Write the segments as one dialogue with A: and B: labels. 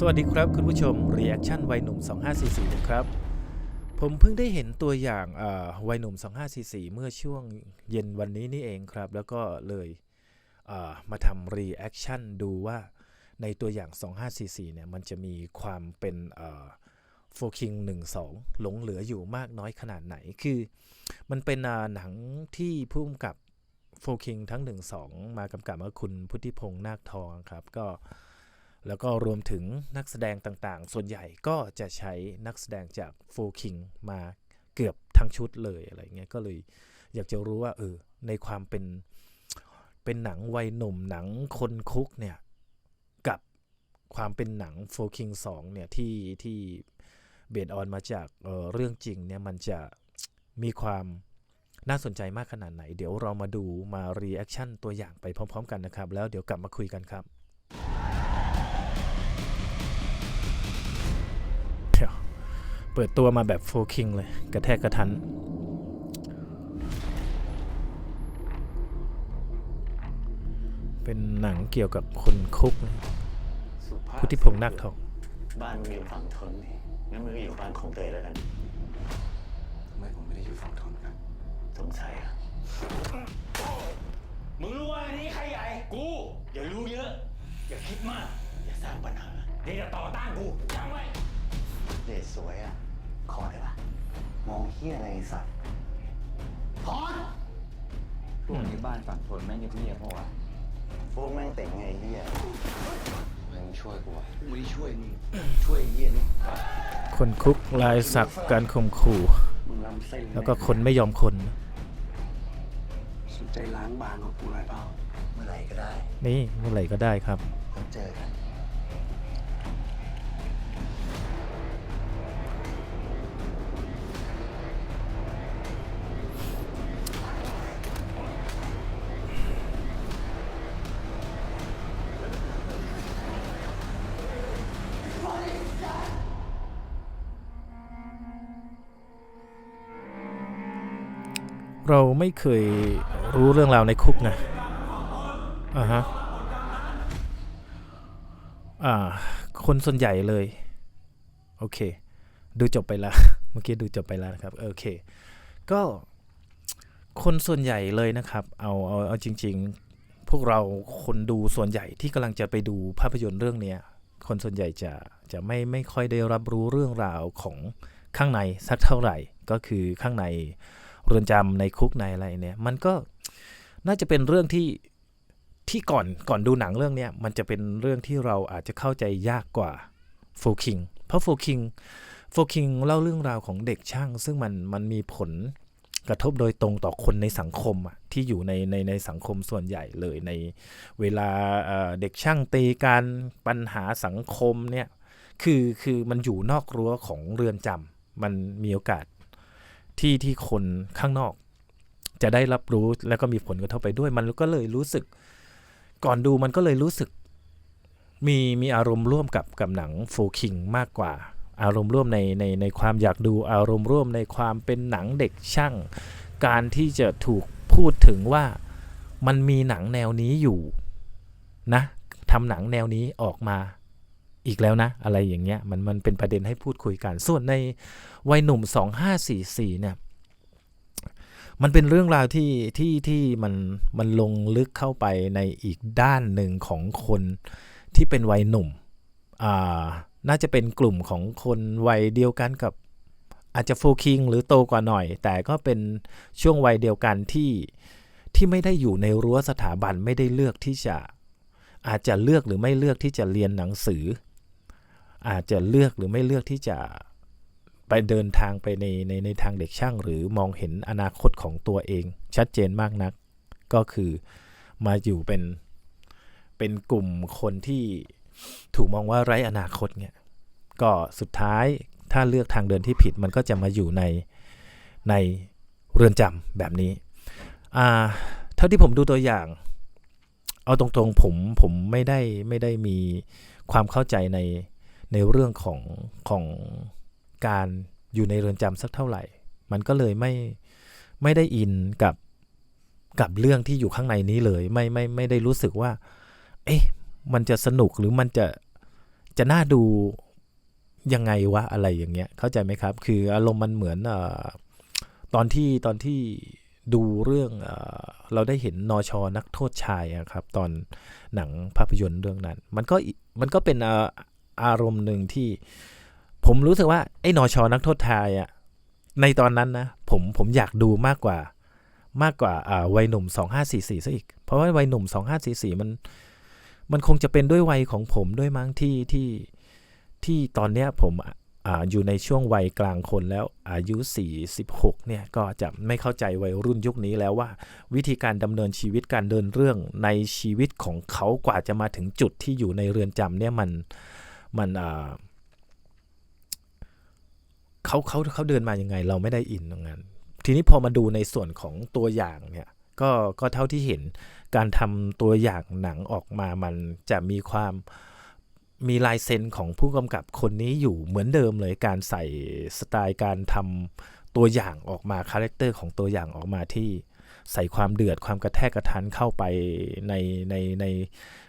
A: สวัสดีครับคุณผู้ชม Reaction วัยหนุ่ม 2544 นะครับ ผมเพิ่งได้เห็นตัวอย่างวัยหนุ่ม 2544 เมื่อช่วงเย็นวันนี้นี่เองครับ แล้วก็เลยเมาทำ Reaction ดูว่าในตัวอย่าง 2544 เนี่ย มันจะมีความเป็นโฟคิง12 หลงเหลืออยู่มากน้อยขนาดไหน คือมันเป็นหนังที่พุ่มกับโฟคิงทั้ง 1 2 มากำกับว่าคุณพุทธิพงษ์นาคทองครับ ก็ แล้วก็รวมถึงนักแสดงต่างๆ ส่วนใหญ่ก็จะใช้นักแสดงจากโฟคิงมาเกือบทั้งชุดเลยอะไรเงี้ยก็เลยอยากจะรู้ว่าเออในความเป็นเป็นหนังวัยหนุ่มหนังคนคุกเนี่ยกับความเป็นหนังโฟคิง2เนี่ยที่ที่เบสออนมาจากเเรื่องจริงเนี่ยมันจะมีความน่าสนใจมากขนาดไหน เดี๋ยวเรามาดูมารีแอคชั่นตัวอย่างไปพร้อม ๆ กันนะครับ แล้วเดี๋ยวกลับมาคุยกันครับ เปิดตัวมาแบบโฟคิงเลย กระแทกกระทัน เป็นหนังเกี่ยวกับคนคุกนะพุทธิพงษ์นาคทอง
B: บ้านมึงอยู่ฝั่งทนนี่งั้นมึงก็อยู่บ้านของเตยแล้วกัน
C: ทำไมผมไม่ได้อยู่ฝั่งทนครับ
B: สงสัยอะมึงรู้ว่าอันนี้ใครใหญ่ กูอย่ารู้เยอะ อย่าคิดมาก อย่าสร้างปัญหาเดี๋ยวจะต่อต้านกูจำไว้เดชสวยอะ ขอได้ปะมองเฮียอะไรไอ้สัตว์พอด
C: พวกนี้บ้านฝั่งทนแม่งเงียบๆเพราะว่า
B: พวกแม่งเต่งไงเฮีย
C: มึงช่วยกูวะกูไม่ได้ช่วยมึงช่วยไอ้เฮียนี่
A: คนคุกลายสักการข่มขู่
C: มึงล้ำเส้น
A: แล้วก็คนไม่ยอมคน
C: สนใจล้างบางของกูหน่อยเปล่า
B: เมื่อไหร่ก็ได้
A: นี่เมื่อไหร่ก็ได้ครับ
B: ต้องเจอกัน
A: เราไม่เคยรู้เรื่องราวในคุกนะอ่าฮะอ่า คนส่วนใหญ่เลย โอเค ดูจบไปแล้ว เมื่อกี้ดูจบไปแล้วนะครับ โอเค ก็คนส่วนใหญ่เลยนะครับ เอาเอาเอาจริง ๆ พวกเราคนดูส่วนใหญ่ที่กำลังจะไปดูภาพยนตร์เรื่องเนี้ยคนส่วนใหญ่จะจะไม่ไม่ค่อยได้รับรู้เรื่องราวของข้างในสักเท่าไหร่ ก็คือข้างใน เรือนจำในคุกในอะไรเนี่ย มันก็น่าจะเป็นเรื่องที่ที่ก่อนก่อนดูหนังเรื่องเนี้ยมันจะเป็นเรื่องที่เราอาจจะเข้าใจยากกว่าโฟคิงเพราะโฟคิงโฟคิงเล่าเรื่องราวของเด็กช่าง ซึ่งมันมันมีผลกระทบโดยตรงต่อคนในสังคมอะที่อยู่ในในในสังคมส่วนใหญ่เลยในเวลาเเด็กช่างตีการปัญหาสังคมเนี่ยคือคือมันอยู่นอกรั้วของเรือนจำมันมีโอกาส ที่ที่คนข้างนอก จะได้รับรู้แล้วก็มีผลกระทบไปด้วย มันก็เลยรู้สึก ก่อนดูมันก็เลยรู้สึก มีมีอารมณ์ร่วมกับกับหนังโฟคิงมากกว่า อารมณ์ร่วมในในในความอยากดูอารมณ์ร่วมในความเป็นหนังเด็กช่าง การที่จะถูกพูดถึงว่ามันมีหนังแนวนี้อยู่นะทำหนังแนวนี้ออกมา อีกแล้วนะ อะไรอย่างเงี้ยมันมันเป็นประเด็นให้พูดคุยกัน ส่วนในวัยหนุ่ม 2544เนี่ยมันเป็นเรื่องราวที่ที่ที่มันมันลงลึกเข้าไปในอีกด้านหนึ่งของคนที่เป็นวัยหนุ่มอ่าน่าจะเป็นกลุ่มของคนวัยเดียวกันกับอาจจะโฟคิงหรือโตกว่าหน่อย แต่ก็เป็นช่วงวัยเดียวกันที่ที่ไม่ได้อยู่ในรั้วสถาบันไม่ได้เลือกที่จะอาจจะเลือกหรือไม่เลือกที่จะเรียนหนังสือ อาจจะเลือกหรือไม่เลือกที่จะไปเดินทางไปในในในทางเด็กช่าง หรือมองเห็นอนาคตของตัวเอง ชัดเจนมากนัก ก็คือมาอยู่เป็นเป็นกลุ่มคนที่ถูกมองว่าไร้อนาคตเนี่ยก็สุดท้ายถ้าเลือกทางเดินที่ผิดมันก็จะมาอยู่ในในเรือนจำแบบนี้เท่าที่ผมดูตัวอย่าง เอาตรงๆผมผมไม่ได้ไม่ได้มีความเข้าใจใน ในเรื่องของของการอยู่ในเรือนจำสักเท่าไหร่ มันก็เลยไม่ไม่ได้อินกับกับเรื่องที่อยู่ข้างในนี้เลย ไม่ไม่ไม่ได้รู้สึกว่า เอ๊ะมันจะสนุกหรือมันจะจะน่าดูยังไงวะอะไรอย่างเงี้ย เข้าใจไหมครับ คืออารมณ์มันเหมือนอตอนที่ตอนที่ดูเรื่องเอเราได้เห็นนอชอนักโทษชายครับ ตอนหนังภาพยนตร์เรื่องนั้น มันก็มันก็เป็น อารมณ์หนึ่งที่ ผมรู้สึกว่าไอ้นอชอนักโทษชายอะในตอนนั้นนะผมผมอยากดูมากกว่ามากกว่าวัยหนุ่ม 2544ซะอีก เพราะว่าวัยหนุ่ม 2544 มัน มันคงจะเป็นด้วยวัยของผมด้วยมั้งที่ที่ที่ตอนเนี้ยผมออยู่ในช่วงวัยกลางคนแล้วอายุ 46 เนี่ยก็จะไม่เข้าใจวัยรุ่นยุคนี้แล้วว่า วิธีการดำเนินชีวิตการเดินเรื่องในชีวิตของเขากว่าจะมาถึงจุดที่อยู่ในเรือนจำเนี่ยมัน มันเขาเขาเขาเดินมายังไง เราไม่ได้อินตรงนั้น ทีนี้พอมาดูในส่วนของตัวอย่างเนี่ยก็ก็เท่าที่เห็นการทำตัวอย่างหนังออกมามันจะมีความมีลายเซ็นของผู้กำกับคนนี้อยู่เหมือนเดิมเลยการใส่สไตล์การทำตัวอย่างออกมาคาแรคเตอร์ของตัวอย่างออกมาที่ใส่ความเดือดความกระแทกกระทันเข้าไปในในใน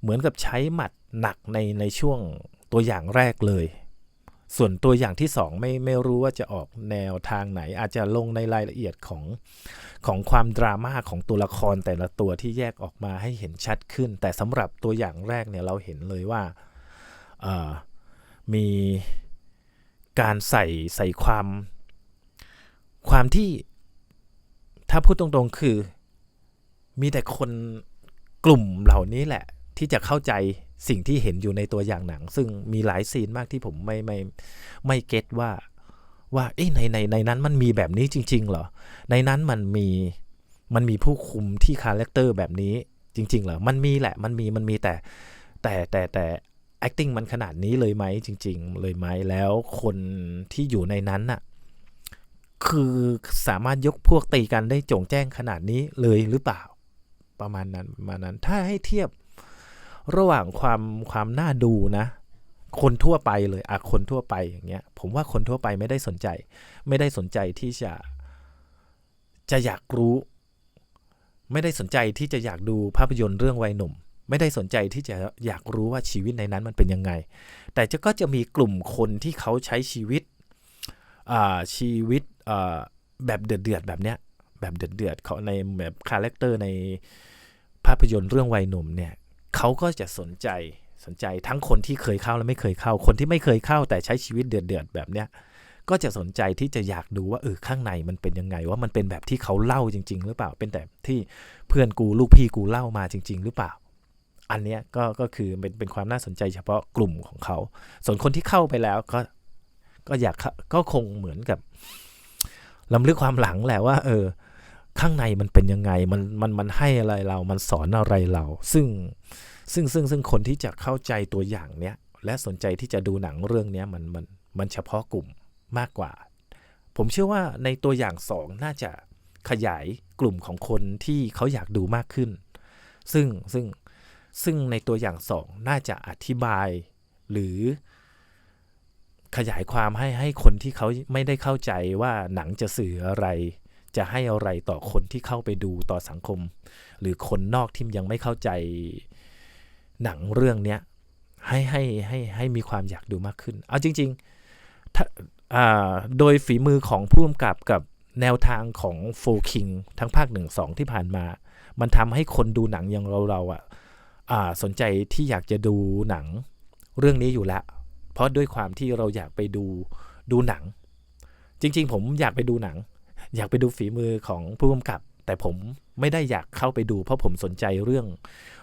A: เหมือนกับใช้หมัดหนักในในช่วง ตัวอย่างแรกเลย ส่วนตัวอย่างที่สองไม่ไม่รู้ว่าจะออกแนวทางไหน อาจจะลงในรายละเอียดของของความดราม่าของตัวละครแต่ละตัวที่แยกออกมาให้เห็นชัดขึ้น แต่สำหรับตัวอย่างแรกเนี่ยเราเห็นเลยว่ามีการใส่ใส่ความ ความที่ถ้าพูดตรงๆคือ มีแต่คนกลุ่มเหล่านี้แหละ ที่จะเข้าใจ สิ่งที่เห็นอยู่ในตัวอย่างหนัง ซึ่งมีหลายซีนมากที่ผมไม่ไม่ไม่เก็ตว่าว่าเอ๊ะในในในนั้นมันมีแบบนี้จริง ๆ เหรอ ในนั้นมันมีมันมีผู้คุมที่คาแรคเตอร์แบบนี้จริง ๆ เหรอ มันมีแหละ มันมีมันมีแต่แต่แต่แต่ acting มันขนาดนี้เลยไหมจริง ๆ เลยไหมแล้วคนที่อยู่ในนั้นน่ะคือสามารถยกพวกตีกันได้โจ่งแจ้งขนาดนี้เลยหรือเปล่า ประมาณนั้นประมาณนั้น ถ้าให้เทียบ ระหว่างความความน่าดูนะ คนทั่วไปเลยอะคนทั่วไปอย่างเงี้ย ผมว่าคนทั่วไปไม่ได้สนใจ ไม่ได้สนใจที่จะ จะอยากรู้ ไม่ได้สนใจที่จะอยากดูภาพยนตร์เรื่องวัยหนุ่ม ไม่ได้สนใจที่จะอยากรู้ว่าชีวิตในนั้นมันเป็นยังไง แต่จะก็จะมีกลุ่มคนที่เขาใช้ชีวิตอาชีวิตแบบเดือดๆแบบเนี้ยแบบเดือดๆเขาในแบบคาแรคเตอร์ในภาพยนตร์เรื่องวัยหนุ่มเนี่ย เขาก็จะสนใจสนใจทั้งคนที่เคยเข้าและไม่เคยเข้า คนที่ไม่เคยเข้าแต่ใช้ชีวิตเดือดๆแบบเนี้ยก็จะสนใจที่จะอยากดูว่าเออข้างในมันเป็นยังไงว่ามันเป็นแบบที่เขาเล่าจริง ๆ หรือเปล่า เป็นแบบที่เพื่อนกูลูกพี่กูเล่ามาจริง ๆ หรือเปล่า อันเนี้ยก็ก็คือเป็นเป็นความน่าสนใจเฉพาะกลุ่มของเขา ส่วนคนที่เข้าไปแล้วก็ก็อยากก็คงเหมือนกับลำลึกความหลังแหละว่า เออ ข้างในมันเป็นยังไง มันมันมันให้อะไรเรา มันสอนอะไรเรา ซึ่งซึ่งซึ่งซึ่งคนที่จะเข้าใจตัวอย่างเนี้ยและสนใจที่จะดูหนังเรื่องเนี้ยมันมันมันเฉพาะกลุ่มมากกว่า ผมเชื่อว่าในตัวอย่างสองน่าจะขยายกลุ่มของคนที่เขาอยากดูมากขึ้น ซึ่งซึ่งซึ่งในตัวอย่างสองน่าจะอธิบาย หรือขยายความให้ให้คนที่เขาไม่ได้เข้าใจว่าหนังจะสื่ออะไร จะให้อะไรต่อคนที่เข้าไปดูต่อสังคม หรือคนนอกที่ยังไม่เข้าใจหนังเรื่องเนี้ยให้ให้ให้ให้มีความอยากดูมากขึ้น เอาจริงๆถ้าโดยฝีมือของผู้กำกับกับแนวทางของโฟคิงทั้งภาคหนึ่งสองที่ผ่านมา มันทำให้คนดูหนังอย่างเราเราอะอ่าสนใจที่อยากจะดูหนังเรื่องนี้อยู่แล้ว เพราะด้วยความที่เราอยากไปดูดูหนัง จริง ๆ ผมอยากไปดูหนัง อยากไปดูฝีมือของผู้กำกับ แต่ผมไม่ได้อยากเข้าไปดู เพราะผมสนใจเรื่อง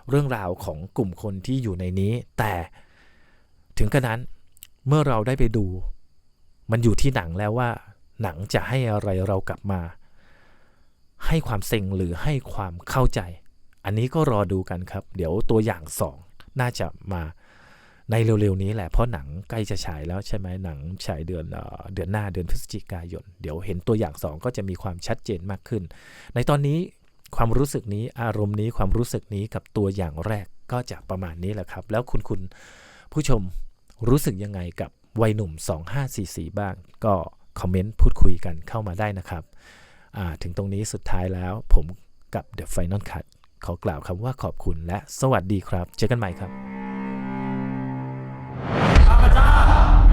A: เรื่องราวของกลุ่มคนที่อยู่ในนี้ แต่ถึงกระนั้นเมื่อเราได้ไปดู มันอยู่ที่หนังแล้วว่า หนังจะให้อะไรเรากลับมา ให้ความเซ็งหรือให้ความเข้าใจ อันนี้ก็รอดูกันครับ เดี๋ยวตัวอย่างสองน่าจะมา ในเร็วๆนี้แหละเพราะหนังใกล้จะฉายแล้วใช่ไหมหนังฉายเดือนเดือนหน้าเดือนพฤศจิกายน เดี๋ยวเห็นตัวอย่างสองก็จะมีความชัดเจนมากขึ้น ในตอนนี้ความรู้สึกนี้อารมณ์นี้ความรู้สึกนี้กับตัวอย่างแรกก็จะประมาณนี้แหละครับ แล้วคุณคุณผู้ชมรู้สึกยังไงกับวัยหนุ่ม 2544 บ้าง ก็คอมเมนต์พูดคุยกันเข้ามาได้นะครับ ถึงตรงนี้สุดท้ายแล้วผมกับ The Final Cut ขอกล่าวคำว่าขอบคุณและสวัสดีครับ เจอกันใหม่ครับ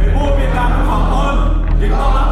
A: เป็น
B: ผู้เป็นการของตนจึงต้อง